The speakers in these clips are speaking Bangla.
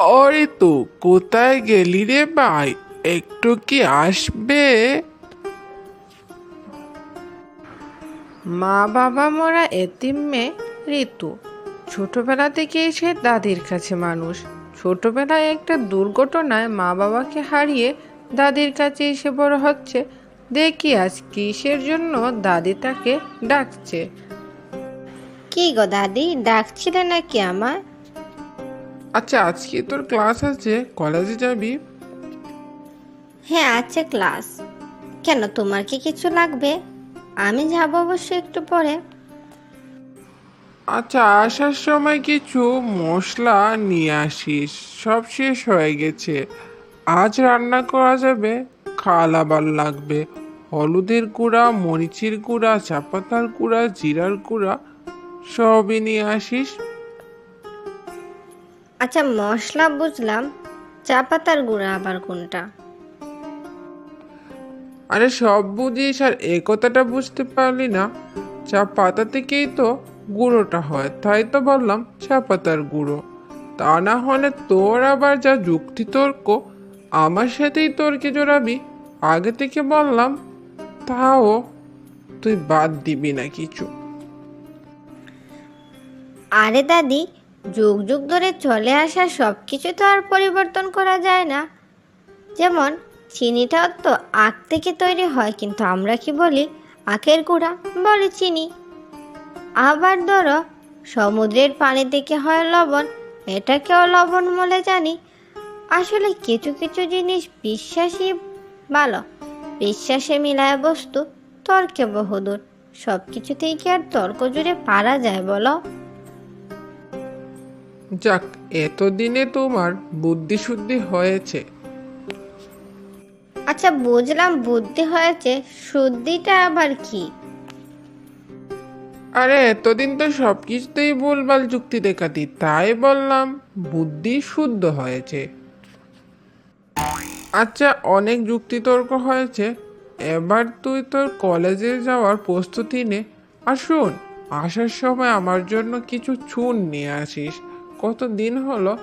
অরে তো কোথায় গেলি রে ভাই? একটু কি আসবে? মা বাবা মরা এতিম মেয়ে ঋতু। ছোটবেলা থেকেই সে দাদির কাছে মানুষ। ছোটবেলায় একটা দুর্ঘটনায় মা বাবাকে হারিয়ে দাদির কাছে এসে বড় হচ্ছে। দেখি আজ কিসের জন্য দাদি তাকে ডাকছে। কি গো দাদি ডাকছিলে নাকি আমার আচ্ছা আজকে তোর ক্লাস আছে? কলেজে যাবি? হ্যাঁ আছে ক্লাস কেন তোমার কি কিছু লাগবে? আমি যাব অবশ্য একটু পরে। আচ্ছা আসার সময় কিছু মশলা নিয়ে আসিস। সব শেষ হয়ে গেছে। আজ রান্না করা যাবে খাল আবার লাগবে। হলুদের গুঁড়া মরিচের গুঁড়া চাপাতার গুঁড়া জিরার গুঁড়া সবই নিয়ে আসিস। আচ্ছা মশলা বুঝলাম চা পাতার গুঁড়া আবার কোনটা? আরে সব বুঝিস আর এ কথাটা বুঝতে পারলি না। চা পাতা থেকেই তো গুঁড়োটা হয় তাই তো বললাম চা পাতার গুঁড়ো। তা না হলে তোর আবার যা যুক্তি তর্ক আমার সাথেই তর্কে জড়াবি আগে থেকে বললাম তাও তুই বাদ দিবি না কিছু। আরে দাদি যুগ যুগ ধরে চলে আসা সব কিছু তো আর পরিবর্তন করা যায় না। যেমন চিনিটাও তো আখ থেকে তৈরি হয়, কিন্তু আমরা কি বলি আখের গুঁড়া? বলে চিনি। আবার ধরো, সমুদ্রের পানি থেকে হয় লবণ, এটাকেও লবণ বলে জানি। আসলে কিছু কিছু জিনিস বিশ্বাসই ভালো, বিশ্বাসে মিলায় বস্তু, তর্কে বহুদূর। সব কিছুতেই কি আর তর্ক জুড়ে পারা যায় বলো? যাক এতদিনে তোমার বুদ্ধি শুদ্ধি হয়েছে। আচ্ছা বুঝলাম বুদ্ধি হয়েছে শুদ্ধিটা আবার কি? আরে এতদিন তো সব কিছুতেই ভুলভাল যুক্তি দেখাতি তাই বললাম বুদ্ধি শুদ্ধ হয়েছে। আচ্ছা অনেক যুক্তিতর্ক হয়েছে এবার তুই তোর কলেজে যাওয়ার প্রস্তুতি নে। আর শোন আসার সময় আমার জন্য কিছু চুন নিয়ে আসিস। কত দিন হলো?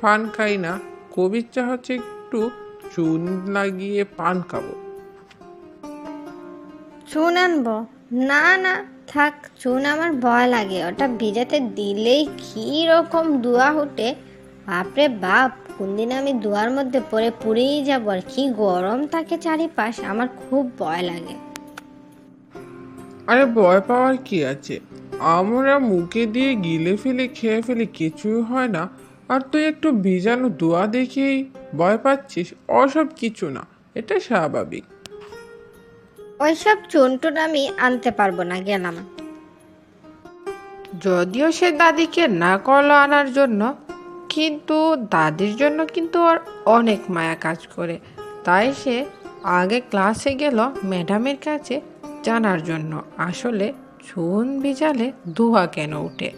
পান খাই না। খুব ইচ্ছা হচ্ছে একটু চুন লাগিয়ে পান খাব। চুন আনব? না না থাক চুন আমার ভয় লাগে। ওটা ভিজাতে দিলেই কী রকম ধোয়া উঠে বাপরে বাপ কোনদিন আমি ধোয়ার মধ্যে পরে পুড়েই যাব আর কি গরম থাকে চারিপাশ আমার খুব ভয় লাগে। আরে ভয় পাওয়ার কি আছে? আমরা মুখে দিয়ে গিলে ফেলে খেয়ে ফেলে কিছুই হয় না। আর তুই একটু ভিজানো দোয়া দেখেই ভয় পাচ্ছিস অসব কিছু না এটা স্বাভাবিক। ওইসব চুন টুন আমি আনতে পারব না গেলাম। যদিও সে দাদিকে না করল আনার জন্য কিন্তু দাদির জন্য কিন্তু আর অনেক মায়া কাজ করে। তাই সে আগে ক্লাসে গেল ম্যাডামের কাছে জানার জন্য। আসলে চুন ভিজালে ধোয়া কেন উঠে?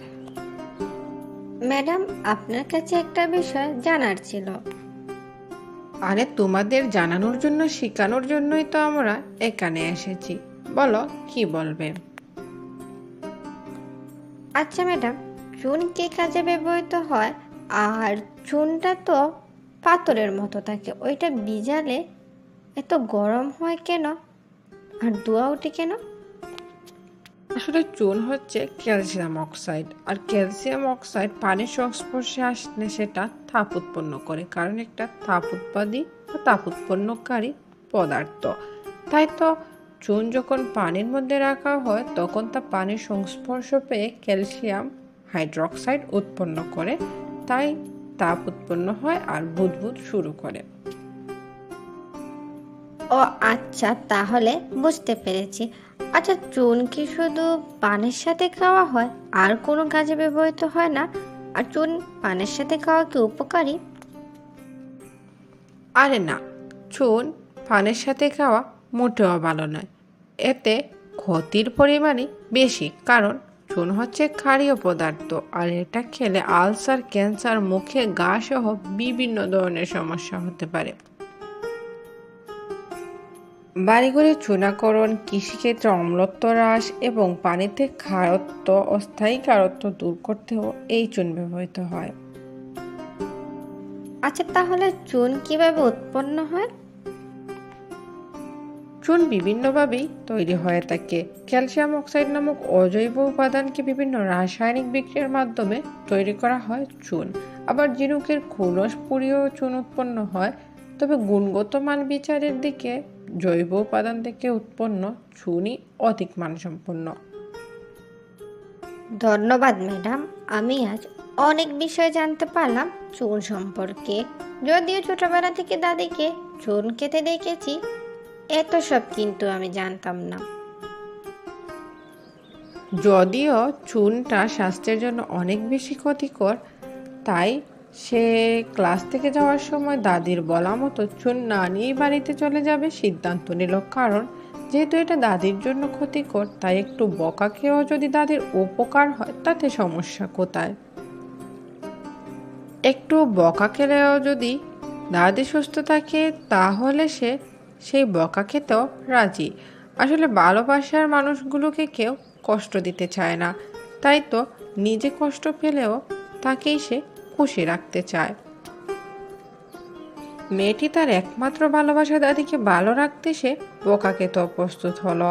ম্যাডাম আপনার কাছে একটা বিষয় জানার ছিল। আরে তোমাদের জানানোর জন্য শেখানোর জন্যই তো আমরা এখানে এসেছি। বলো কি বলবে? আচ্ছা ম্যাডাম চুন কি কাজে ব্যবহৃত হয়? আর চুনটা তো পাথরের মতো থাকে ওইটা ভিজালে এত গরম হয় কেন? আর ধোয়া ওঠে কেন? আসলে চুন হচ্ছে ক্যালসিয়াম অক্সাইড। আর ক্যালসিয়াম অক্সাইড পানির সংস্পর্শে আসলে সেটা তাপ উৎপন্ন করে, কারণ একটা তাপ উৎপাদী বা তাপ উৎপন্নকারী পদার্থ। তাই তো চুন যখন পানির মধ্যে রাখা হয়, তখন তা পানির সংস্পর্শ পেয়ে ক্যালসিয়াম হাইড্রোক্সাইড উৎপন্ন করে, তাই তাপ উৎপন্ন হয় আর বুদবুদ শুরু করে। ও আচ্ছা তাহলে বুঝতে পেরেছি। আচ্ছা চুন কি শুধু পানের সাথে খাওয়া হয়? আর কোনো কাজে ব্যবহৃত হয় না? আর চুন পানের সাথে খাওয়া কি উপকারী? আরে না, চুন পানের সাথে খাওয়া মোটেও ভালো নয়। এতে ক্ষতির পরিমাণই বেশি, কারণ চুন হচ্ছে ক্ষারীয় পদার্থ, আর এটা খেলে আলসার, ক্যান্সার, মুখে গা সহ বিভিন্ন ধরনের সমস্যা হতে পারে। বাড়িঘরে চুনাকরণ কৃষিক্ষেত্রে অম্লত্ব হ্রাস এবং পানিতে ক্ষারত্ব অস্থায়ী ক্ষারত্ব দূর করতেও এই চুন ব্যবহৃত হয়। আচ্ছা তাহলে চুন কীভাবে উৎপন্ন হয়? চুন বিভিন্নভাবেই তৈরি হয়ে থাকে। ক্যালসিয়াম অক্সাইড নামক অজৈব উপাদানকে বিভিন্ন রাসায়নিক বিক্রিয়ার মাধ্যমে তৈরি করা হয় চুন। আবার ঝিনুকের খোলস পুড়িয়েও চুন উৎপন্ন হয়। তবে গুণগত মান বিচারের দিকে জৈব উপাদান থেকে উৎপন্ন চুনই অধিক মানসম্পন্ন। ধন্যবাদ ম্যাডাম। আমি আজ অনেক বিষয় জানতে পারলাম চুন সম্পর্কে। যদিও ছোটবেলা থেকে দাদিকে চুন খেতে দেখেছি এত সব কিন্তু আমি জানতাম না। যদিও চুনটা স্বাস্থ্যের জন্য অনেক বেশি ক্ষতিকর তাই সে ক্লাস থেকে যাওয়ার সময় দাদির বলা মতো চুন না নিয়েই বাড়িতে চলে যাবে সিদ্ধান্ত নিল। কারণ যেহেতু এটা দাদির জন্য ক্ষতিকর, তাই একটু বকা খেয়েও যদি দাদির উপকার হয়, তাতে সমস্যা কোথায়? একটু বকা খেলেও যদি দাদি সুস্থ থাকে, তাহলে সে সেই বকা খেতেও রাজি। আসলে ভালোবাসার মানুষগুলোকে কেউ কষ্ট দিতে চায় না। তাই তো নিজে কষ্ট পেলেও তাকেই সে খুশি রাখতে চায়। মেয়েটি তার একমাত্র ভালোবাসা দাদিকে ভালো রাখতে সে বোকাকে তো প্রস্তুত হলো।